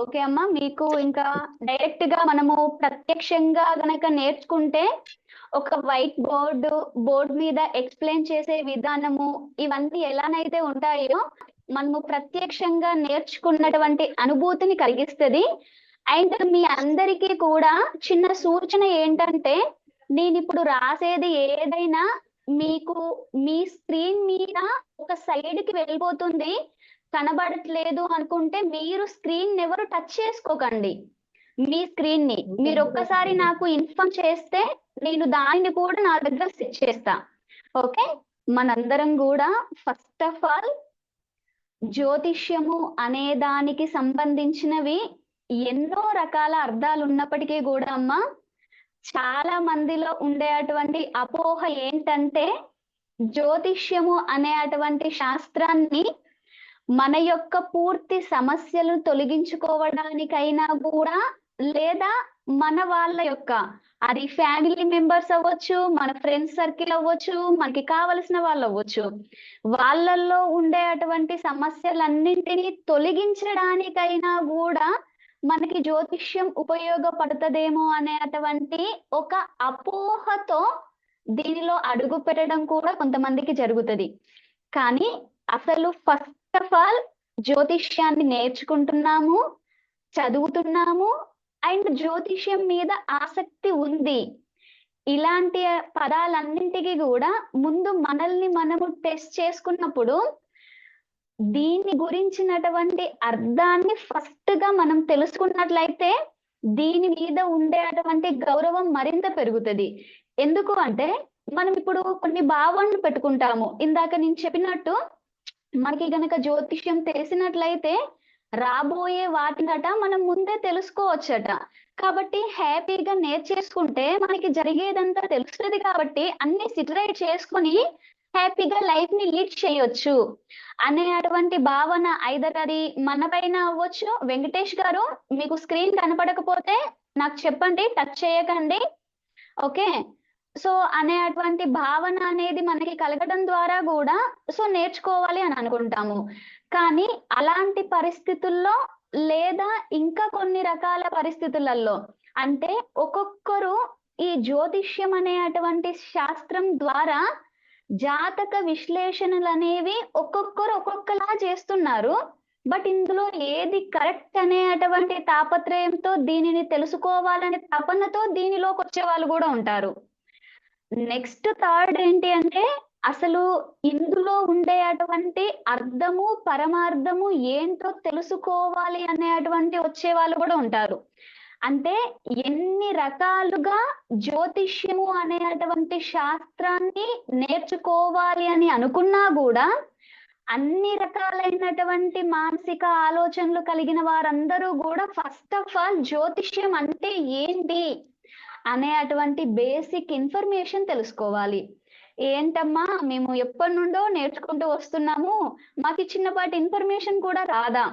Okay అమ్మా మీకు ఇంకా డైరెక్ట్గా మనము ప్రత్యక్షంగా గనక నేర్చుకుంటే ఒక వైట్ బోర్డు బోర్డు మీద ఎక్స్ప్లెయిన్ చేసే విధానము ఇవన్నీ ఎలానైతే ఉంటాయో మనము ప్రత్యక్షంగా నేర్చుకున్నటువంటి అనుభూతిని కలిగిస్తుంది. అండ్ మీ అందరికీ కూడా చిన్న సూచన ఏంటంటే నేను ఇప్పుడు రాసేది ఏదైనా మీకు మీ స్క్రీన్ మీద ఒక సైడ్కి వెళ్ళిపోతుంది. కనబడట్లేదు అనుకుంటే మీరు స్క్రీన్ ఎవరు టచ్ చేసుకోకండి. మీ స్క్రీన్ని మీరు ఒక్కసారి నాకు ఇన్ఫార్మ్ చేస్తే నేను దానిని కూడా నా దగ్గర సెట్ చేస్తా. ఓకే? మనందరం కూడా ఫస్ట్ ఆఫ్ ఆల్ జ్యోతిష్యము అనే దానికి సంబంధించినవి ఎన్నో రకాల అర్థాలు ఉన్నప్పటికీ కూడా అమ్మ చాలా మందిలో ఉండే అటువంటి అపోహ ఏంటంటే జ్యోతిష్యము అనే అటువంటి శాస్త్రాన్ని మన యొక్క పూర్తి సమస్యలు తొలగించుకోవడానికైనా కూడా లేదా మన వాళ్ళ యొక్క అది ఫ్యామిలీ మెంబర్స్ అవ్వచ్చు మన ఫ్రెండ్స్ సర్కిల్ అవ్వచ్చు మనకి కావలసిన వాళ్ళు అవ్వచ్చు వాళ్ళల్లో ఉండే అటువంటి సమస్యలన్నింటినీ తొలగించడానికైనా కూడా మనకి జ్యోతిష్యం ఉపయోగపడుతుందేమో అనే అటువంటి ఒక అపోహతో దీనిలో అడుగు పెట్టడం కూడా కొంతమందికి జరుగుతుంది. కానీ అసలు ఫస్ట్ ఫస్ట్ ఆఫ్ ఆల్ జ్యోతిష్యాన్ని నేర్చుకుంటున్నాము చదువుతున్నాము అండ్ జ్యోతిష్యం మీద ఆసక్తి ఉంది. ఇలాంటి పదాలన్నింటికి కూడా ముందు మనల్ని మనము టెస్ట్ చేసుకున్నప్పుడు దీని గురించినటువంటి అర్థాన్ని ఫస్ట్గా మనం తెలుసుకున్నట్లయితే దీని మీద ఉండేటువంటి గౌరవం మరింత పెరుగుతుంది. ఎందుకు అంటే మనం ఇప్పుడు కొన్ని భావనలు పెట్టుకుంటాము. ఇందాక నేను చెప్పినట్టు మనకి గనక జ్యోతిష్యం తెలిసినట్లయితే రాబోయే వాటినట మనం ముందే తెలుసుకోవచ్చట. కాబట్టి హ్యాపీగా నేర్చేసుకుంటే మనకి జరిగేదంతా తెలుస్తుంది కాబట్టి అన్ని సిటరైట్ చేసుకొని హ్యాపీగా లైఫ్ని లీడ్ చేయొచ్చు. అనే అటువంటి భావన ఐదర్ అది మన పైన అవ్వచ్చు. వెంకటేష్ గారు మీకు స్క్రీన్ కనపడకపోతే నాకు చెప్పండి టచ్ చేయకండి. ఓకే? సో అనే అటువంటి భావన అనేది మనకి కలగడం ద్వారా కూడా సో నేర్చుకోవాలి అని అనుకుంటాము. కానీ అలాంటి పరిస్థితుల్లో లేదా ఇంకా కొన్ని రకాల పరిస్థితులలో అంటే ఒక్కొక్కరు ఈ జ్యోతిష్యం అనే అటువంటి శాస్త్రం ద్వారా జాతక విశ్లేషణలు అనేవి ఒక్కొక్కరు ఒక్కొక్కలా చేస్తున్నారు. బట్ ఇందులో ఏది కరెక్ట్ అనే అటువంటి తాపత్రయంతో దీనిని తెలుసుకోవాలనే తపనతో దీనిలోకి వచ్చే వాళ్ళు కూడా ఉంటారు. నెక్స్ట్ థర్డ్ ఏంటి అంటే అసలు ఇందులో ఉండే అటువంటి అర్థము పరమార్థము ఏంటో తెలుసుకోవాలి అనే అటువంటి వచ్చే వాళ్ళు కూడా ఉంటారు. అంటే ఎన్ని రకాలుగా జ్యోతిష్యము అనే అటువంటి శాస్త్రాన్ని నేర్చుకోవాలి అని అనుకున్నా కూడా అన్ని రకాలైనటువంటి మానసిక ఆలోచనలు కలిగిన వారందరూ కూడా ఫస్ట్ ఆఫ్ ఆల్ జ్యోతిష్యం అంటే ఏంటి? అనే అటువంటి బేసిక్ ఇన్ఫర్మేషన్ తెలుసుకోవాలి. ఏంటమ్మా మేము ఎప్పటి నుండో నేర్చుకుంటూ వస్తున్నాము. మాకు చిన్నపాటి ఇన్ఫర్మేషన్ కూడా రాదా?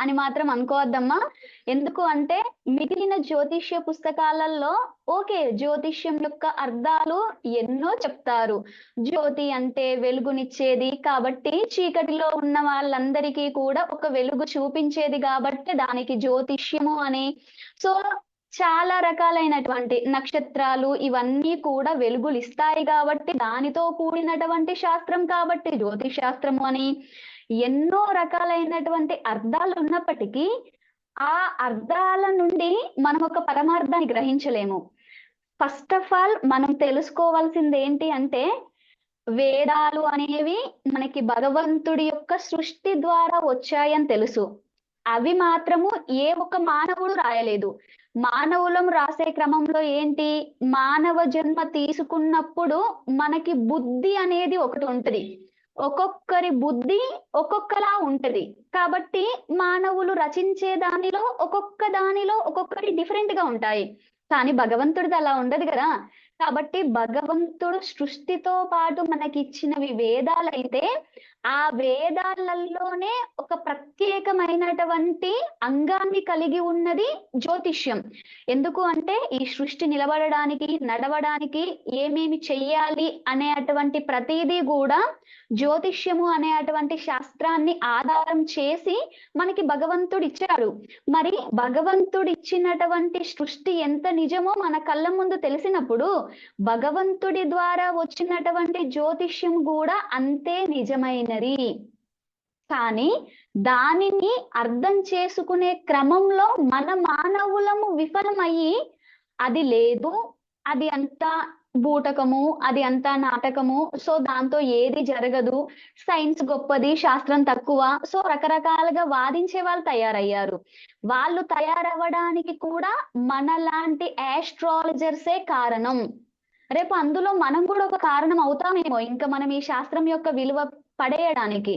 అని మాత్రం అనుకోవద్దమ్మా. ఎందుకు అంటే మిగిలిన జ్యోతిష్య పుస్తకాలలో ఓకే జ్యోతిష్యం యొక్క అర్థాలు ఎన్నో చెప్తారు. జ్యోతి అంటే వెలుగునిచ్చేది కాబట్టి చీకటిలో ఉన్న వాళ్ళందరికీ కూడా ఒక వెలుగు చూపించేది కాబట్టి దానికి జ్యోతిష్యము అని. సో చాలా రకాలైనటువంటి నక్షత్రాలు ఇవన్నీ కూడా వెలుగులు ఇస్తాయి కాబట్టి దానితో కూడినటువంటి శాస్త్రం కాబట్టి జ్యోతిష్ శాస్త్రము అని ఎన్నో రకాలైనటువంటి అర్థాలు ఉన్నప్పటికీ ఆ అర్థాల నుండి మనం ఒక పరమార్థాన్ని గ్రహించలేము. ఫస్ట్ ఆఫ్ ఆల్ మనం తెలుసుకోవాల్సింది ఏంటి అంటే వేదాలు అనేవి మనకి భగవంతుడి యొక్క సృష్టి ద్వారా వచ్చాయని తెలుసు. అవి మాత్రము ఏ ఒక్క మానవుడు రాయలేదు. మానవులం రాసే క్రమంలో ఏంటి? మానవ జన్మ తీసుకున్నప్పుడు మనకి బుద్ధి అనేది ఒకటి ఉంటది. ఒక్కొక్కరి బుద్ధి ఒక్కొక్కలా ఉంటది. కాబట్టి మానవులు రచించే దానిలో ఒక్కొక్క దానిలో ఒక్కొక్కటి డిఫరెంట్గా ఉంటాయి. కానీ భగవంతుడిది అలా ఉండదు కదా. కాబట్టి భగవంతుడు సృష్టితో పాటు మనకి ఇచ్చినవి వేదాలైతే ఆ వేదాలలోనే ఒక ప్రత్యేకమైనటువంటి అంగాన్ని కలిగి ఉన్నది జ్యోతిష్యం. ఎందుకు అంటే ఈ సృష్టి నిలబడడానికి నడవడానికి ఏమేమి చెయ్యాలి అనే అటువంటి ప్రతిదీ కూడా జ్యోతిష్యము అనే అటువంటి శాస్త్రాన్ని ఆధారం చేసి మనకి భగవంతుడు ఇచ్చాడు మరి భగవంతుడు ఇచ్చినటువంటి సృష్టి ఎంత నిజమో మన కళ్ళ ముందు తెలిసినప్పుడు భగవంతుడి ద్వారా వచ్చినటువంటి జ్యోతిష్యం కూడా అంతే నిజమైనది కానీ దానిని అర్థం చేసుకునే క్రమంలో మన మానవులము విఫలమయ్యి అది లేదు అది అంతా బూటకము అది అంతా నాటకము సో దాంతో ఏది జరగదు. సైన్స్ గొప్పది శాస్త్రం తక్కువ సో రకరకాలుగా వాదించే వాళ్ళు తయారయ్యారు. వాళ్ళు తయారవ్వడానికి కూడా మనలాంటి ఆస్ట్రాలజర్సే కారణం. రేపు అందులో మనం కూడా ఒక కారణం అవుతామేమో. ఇంకా మనం ఈ శాస్త్రం యొక్క విలువ పడేయడానికి.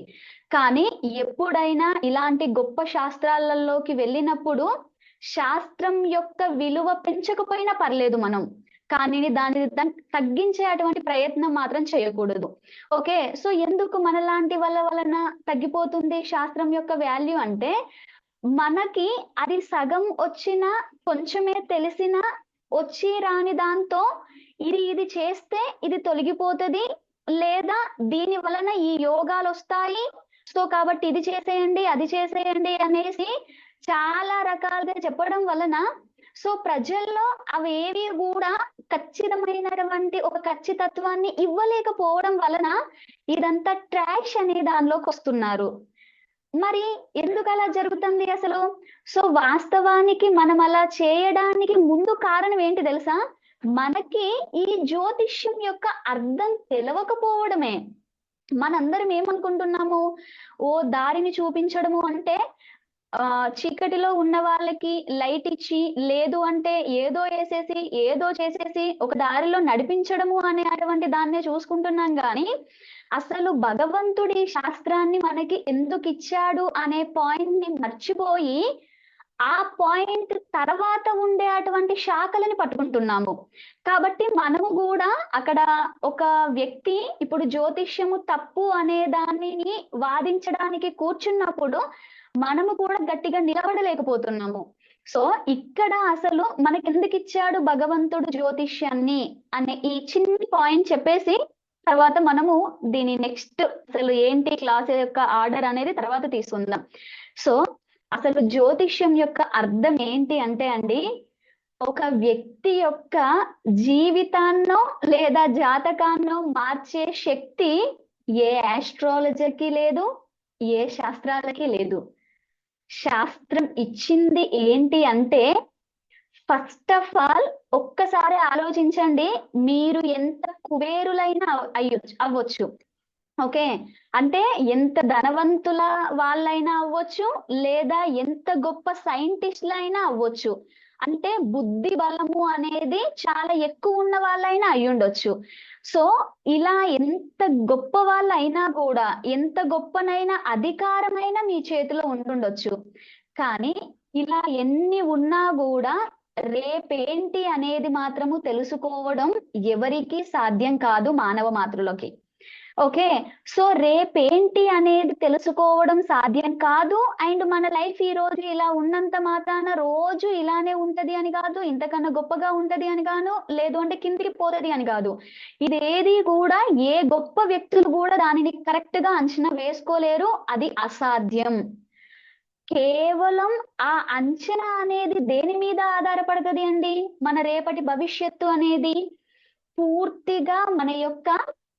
కానీ ఎప్పుడైనా ఇలాంటి గొప్ప శాస్త్రాలలోకి వెళ్ళినప్పుడు శాస్త్రం యొక్క విలువ పెంచకపోయినా పర్లేదు మనం. కానీ దాన్ని తగ్గించే అటువంటి ప్రయత్నం మాత్రం చేయకూడదు. ఓకే? సో ఎందుకు మనలాంటి వాళ్ళ వలన తగ్గిపోతుంది శాస్త్రం యొక్క వాల్యూ అంటే మనకి అది సగం వచ్చిన కొంచెమే తెలిసిన వచ్చి రాని దాంతో ఇది ఇది చేస్తే ఇది తొలగిపోతుంది లేదా దీని వలన ఈ యోగాలు వస్తాయి. సో కాబట్టి ఇది చేసేయండి అది చేసేయండి అనేసి చాలా రకాలుగా చెప్పడం వలన సో ప్రజల్లో అవేవి కూడా ఖచ్చితమైనటువంటి ఒక ఖచ్చితత్వాన్ని ఇవ్వలేకపోవడం వలన ఇదంతా ట్రాష్ అనే దానిలోకి వస్తున్నారు. మరి ఎందుకు అలా జరుగుతుంది అసలు? సో వాస్తవానికి మనం అలా చేయడానికి ముందు కారణం ఏంటి తెలుసా? మనకి ఈ జ్యోతిష్యం యొక్క అర్థం తెలవకపోవడమే. మనందరం ఏమనుకుంటున్నాము? ఓ దారిని చూపించడము అంటే ఆ చీకటిలో ఉన్న వాళ్ళకి లైట్ ఇచ్చి లేదు అంటే ఏదో వేసేసి ఏదో చేసేసి ఒక దారిలో నడిపించడము అనే అటువంటి దాన్నే చూసుకుంటున్నాం కానీ అసలు భగవంతుడి శాస్త్రాన్ని మనకి ఎందుకు ఇచ్చాడు అనే పాయింట్ని మర్చిపోయి ఆ పాయింట్ తర్వాత ఉండే అటువంటి శాఖలని పట్టుకుంటున్నాము. కాబట్టి మనము కూడా అక్కడ ఒక వ్యక్తి ఇప్పుడు జ్యోతిష్యము తప్పు అనే దానిని వాదించడానికి కూర్చున్నప్పుడు మనము కూడా గట్టిగా నిలబడలేకపోతున్నాము. సో ఇక్కడ అసలు మనకి ఎందుకు ఇచ్చాడు భగవంతుడు జ్యోతిష్యాన్ని అనే ఈ చిన్న పాయింట్ చెప్పేసి తర్వాత మనము దీని నెక్స్ట్ అసలు ఏంటి క్లాస్ యొక్క ఆర్డర్ అనేది తర్వాత తీసుకుందాం. సో అసలు జ్యోతిష్యం యొక్క అర్థం ఏంటి అంటే అండి ఒక వ్యక్తి యొక్క జీవితాన్నో లేదా జాతకాన్నో మార్చే శక్తి ఏ ఆస్ట్రాలజర్కి లేదు ఏ శాస్త్రాలకి లేదు. శాస్త్రం ఇచ్చింది ఏంటి అంటే ఫస్ట్ ఆఫ్ ఆల్ ఒక్కసారి ఆలోచించండి మీరు ఎంత కుబేరులైన అయ్యొచ్చు అవ్వచ్చు. ఓకే. అంటే ఎంత ధనవంతుల వాళ్ళైనా అవ్వచ్చు లేదా ఎంత గొప్ప సైంటిస్టులైనా అవ్వచ్చు. అంటే బుద్ధి బలము అనేది చాలా ఎక్కువ ఉన్న వాళ్ళైనా అయ్యుండొచ్చు. సో ఇలా ఎంత గొప్ప వాళ్ళైనా కూడా ఎంత గొప్పనైనా అధికారమైన మీ చేతిలో ఉండుండొచ్చు. కానీ ఇలా ఎన్ని ఉన్నా కూడా రేపేంటి అనేది మాత్రము తెలుసుకోవడం ఎవరికి సాధ్యం కాదు మానవ మాతృలకి. ఓకే. సో రేపేంటి అనేది తెలుసుకోవడం సాధ్యం కాదు. అండ్ మన లైఫ్ ఈ రోజు ఇలా ఉన్నంత మాత్రాన రోజు ఇలానే ఉంటది అని కాదు. ఇంతకన్నా గొప్పగా ఉంటది అని కాను లేదు అంటే కిందికి పోతది అని కాదు. ఇది ఏది కూడా ఏ గొప్ప వ్యక్తులు కూడా దానిని కరెక్ట్గా అంచనా వేసుకోలేరు. అది అసాధ్యం. కేవలం ఆ అంచనా అనేది దేని మీద ఆధారపడుతుంది అండి? మన రేపటి భవిష్యత్తు అనేది పూర్తిగా మన యొక్క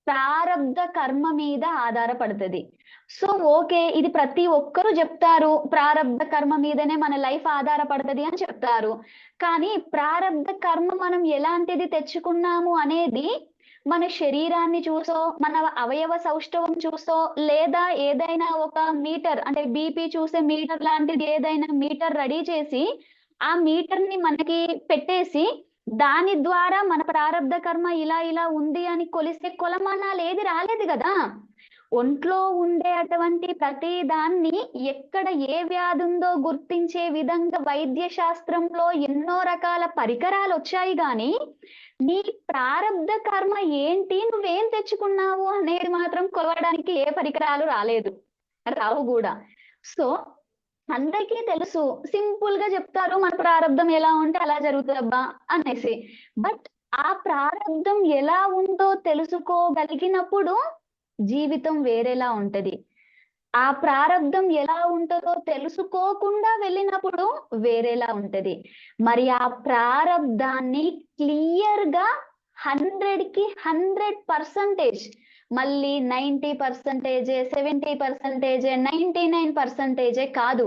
ప్రారబ్ధ కర్మ మీద ఆధారపడుతుంది. సో ఓకే ఇది ప్రతి ఒక్కరూ చెప్తారు ప్రారబ్ధ కర్మ మీదనే మన లైఫ్ ఆధారపడుతుంది అని చెప్తారు. కానీ ప్రారబ్ధ కర్మ మనం ఎలాంటిది తెచ్చుకున్నాము అనేది మన శరీరాన్ని చూసో మన అవయవ సౌష్ఠవం చూసో లేదా ఏదైనా ఒక మీటర్ అంటే బీపీ చూసే మీటర్ లాంటిది ఏదైనా మీటర్ రెడీ చేసి ఆ మీటర్ని మనకి పెట్టేసి దాని ద్వారా మన ప్రారంధ కర్మ ఇలా ఇలా ఉంది అని కొలిస్తే కొలమానాలు ఏది రాలేదు కదా. ఒంట్లో ఉండే అటువంటి ప్రతి దాన్ని ఎక్కడ ఏ వ్యాధి ఉందో గుర్తించే విధంగా వైద్య శాస్త్రంలో ఎన్నో రకాల పరికరాలు వచ్చాయి కానీ నీ ప్రారంధ కర్మ ఏంటి నువ్వేం తెచ్చుకున్నావు అనేది మాత్రం కొలవడానికి ఏ పరికరాలు రాలేదు. రావు కూడా. సో అందరికీ తెలుసు. సింపుల్గా చెప్తారు మన ప్రారంధం ఎలా ఉంటే అలా జరుగుతుందబ్బా అనేసి. బట్ ఆ ప్రారంధం ఎలా ఉందో తెలుసుకోగలిగినప్పుడు జీవితం వేరేలా ఉంటది. ఆ ప్రారంధం ఎలా ఉంటుందో తెలుసుకోకుండా వెళ్ళినప్పుడు వేరేలా ఉంటది. మరి ఆ ప్రారంధాన్ని క్లియర్గా హండ్రెడ్కి హండ్రెడ్ పర్సంటేజ్ మళ్ళీ నైంటీ పర్సంటేజే సెవెంటీ పర్సంటేజే నైంటీ నైన్ పర్సంటేజే కాదు.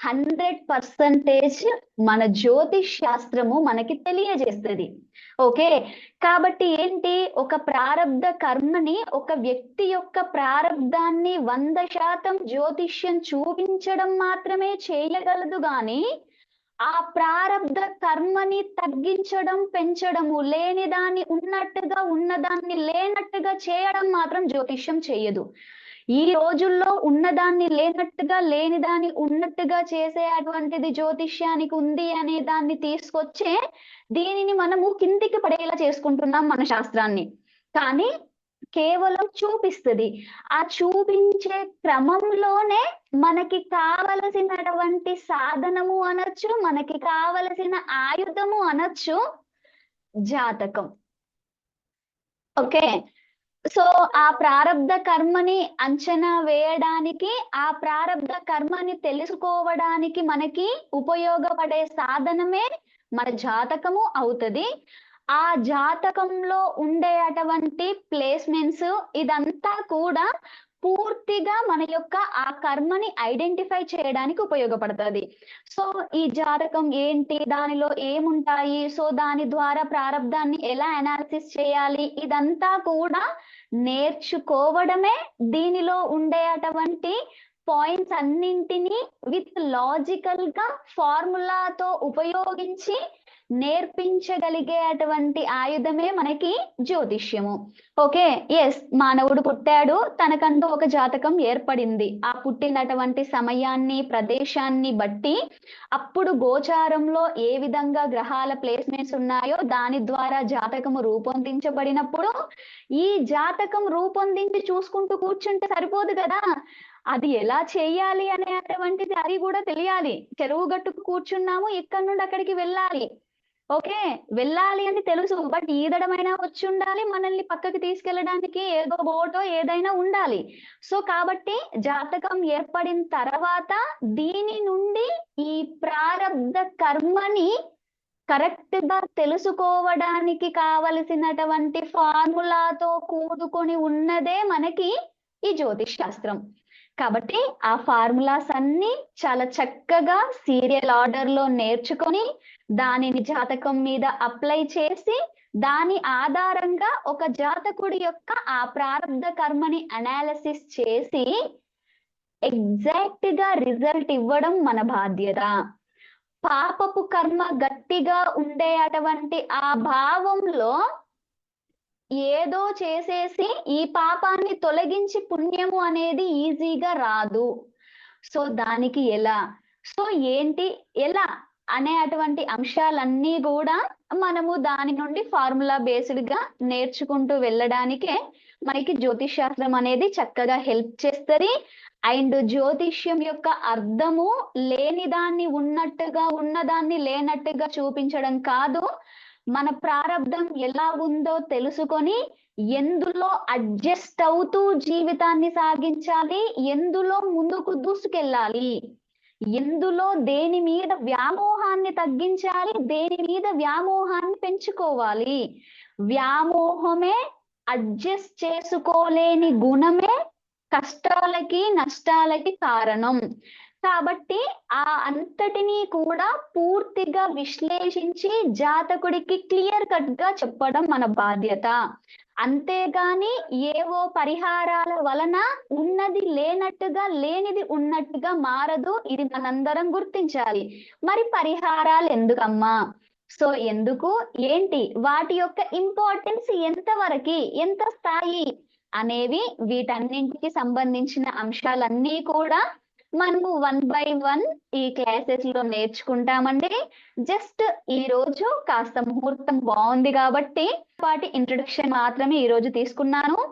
హండ్రెడ్ పర్సంటేజ్ మన జ్యోతిష్ శాస్త్రము మనకి తెలియజేస్తుంది. ఓకే? కాబట్టి ఏంటి? ఒక ప్రారంధ కర్మని ఒక వ్యక్తి యొక్క ప్రారంధాన్ని వంద శాతం జ్యోతిష్యం చూపించడం మాత్రమే చేయగలదు కానీ ఆ ప్రారంధ కర్మని తగ్గించడం పెంచడము లేని దాన్ని ఉన్నట్టుగా ఉన్నదాన్ని లేనట్టుగా చేయడం మాత్రం జ్యోతిష్యం చేయదు ఈ రోజుల్లో ఉన్నదాన్ని లేనట్టుగా లేని దాన్ని ఉన్నట్టుగా చేసే అటువంటిది జ్యోతిష్యానికి ఉంది అనే దాన్ని తీసుకొచ్చే దీనిని మనము కిందికి పడేలా చేసుకుంటున్నాం మన శాస్త్రాన్ని. కానీ కేవలం చూపిస్తుంది. ఆ చూపించే క్రమంలోనే మనకి కావలసినటువంటి సాధనము అనొచ్చు మనకి కావలసిన ఆయుధము అనొచ్చు జాతకం. ఓకే? సో ఆ ప్రారంధ కర్మని అంచనా వేయడానికి ఆ ప్రారంధ కర్మని తెలుసుకోవడానికి మనకి ఉపయోగపడే సాధనమే మన జాతకము అవుతుంది. ఆ జాతకంలో ఉండే అటువంటి ప్లేస్మెంట్స్ ఇదంతా కూడా పూర్తిగా మన యొక్క ఆ కర్మని ఐడెంటిఫై చేయడానికి ఉపయోగపడుతుంది. సో ఈ జాతకం ఏంటి? దానిలో ఏముంటాయి? సో దాని ద్వారా ప్రారంధాన్ని ఎలా అనాలిసిస్ చేయాలి? ఇదంతా కూడా నేర్చుకోవడమే దీనిలో ఉండే అటువంటి పాయింట్స్ అన్నింటినీ విత్ లాజికల్గా ఫార్ములాతో ఉపయోగించి నేర్పించగలిగే అటువంటి ఆయుధమే మనకి జ్యోతిష్యము. ఓకే? ఎస్ మానవుడు పుట్టాడు తనకంటూ ఒక జాతకం ఏర్పడింది. ఆ పుట్టినటువంటి సమయాన్ని ప్రదేశాన్ని బట్టి అప్పుడు గోచారంలో ఏ విధంగా గ్రహాల ప్లేస్మెంట్స్ ఉన్నాయో దాని ద్వారా జాతకము రూపొందించబడినప్పుడు ఈ జాతకం రూపొందించి చూసుకుంటూ కూర్చుంటే సరిపోదు కదా? అది ఎలా చేయాలి అనే అటువంటిది అది కూడా తెలియాలి. చెరువు గట్టుకు కూర్చున్నాము ఇక్కడ నుండి అక్కడికి వెళ్ళాలి. ఓకే వెళ్ళాలి అని తెలుసు. బట్ ఈదడమైనా వచ్చి ఉండాలి మనల్ని పక్కకి తీసుకెళ్ళడానికి ఏదో బోటో ఏదైనా ఉండాలి. సో కాబట్టి జాతకం ఏర్పడిన తర్వాత దీని నుండి ఈ ప్రారంధ కర్మని కరెక్ట్గా తెలుసుకోవడానికి కావలసినటువంటి ఫార్ములాతో కూడుకొని ఉన్నదే మనకి ఈ జ్యోతిష్ శాస్త్రం. కాబట్టి ఆ ఫార్ములాస్ అన్ని చాలా చక్కగా సీరియల్ ఆర్డర్లో నేర్చుకొని దానిని జాతకం మీద అప్లై చేసి దాని ఆధారంగా ఒక జాతకుడి యొక్క ఆ ప్రారంభ కర్మని అనాలిసిస్ చేసి ఎగ్జాక్ట్గా రిజల్ట్ ఇవ్వడం మన బాధ్యత. పాపపు కర్మ గట్టిగా ఉండే అటువంటి ఆ భావంలో ఏదో చేసేసి ఈ పాపాన్ని తొలగించి పుణ్యము అనేది ఈజీగా రాదు. సో దానికి ఎలా? సో ఏంటి? ఎలా? అనే అటువంటి అంశాలన్నీ కూడా మనము దాని నుండి ఫార్ములా బేస్డ్గా నేర్చుకుంటూ వెళ్ళడానికే మనకి జ్యోతిష్ శాస్త్రం అనేది చక్కగా హెల్ప్ చేస్తుంది. అండ్ జ్యోతిష్యం యొక్క అర్థము లేని దాన్ని ఉన్నట్టుగా ఉన్నదాన్ని లేనట్టుగా చూపించడం కాదు. మన ప్రారంధం ఎలా ఉందో తెలుసుకొని ఎందులో అడ్జస్ట్ అవుతూ జీవితాన్ని సాగించాలి ఎందులో ముందుకు దూసుకెళ్ళాలి. ఎందులో దేని మీద వ్యామోహాన్ని తగ్గించాలి దేని మీద వ్యామోహాన్ని పెంచుకోవాలి? వ్యామోహమే అడ్జస్ట్ చేసుకోలేని గుణమే కష్టాలకి నష్టాలకి కారణం. కాబట్టి ఆ అంతటినీ కూడా పూర్తిగా విశ్లేషించి జాతకుడికి క్లియర్ కట్గా చెప్పడం మన బాధ్యత. అంతేగాని ఏవో పరిహారాల వలన ఉన్నది లేనట్టుగా లేనిది ఉన్నట్టుగా మారదు. ఇది మనందరం గుర్తించాలి. మరి పరిహారాలు ఎందుకమ్మా? సో ఎందుకు? ఏంటి? వాటి యొక్క ఇంపార్టెన్స్ ఎంత వరకు ఎంత స్థాయి? అనేవి వీటన్నింటికి సంబంధించిన అంశాలన్నీ కూడా మనము వన్ బై వన్ ఈ క్లాసెస్లో నేర్చుకుంటామండి. జస్ట్ ఈ రోజు కాస్త ముహూర్తం బాగుంది కాబట్టి వాటి ఇంట్రొడక్షన్ మాత్రమే ఈ రోజు తీసుకున్నాను.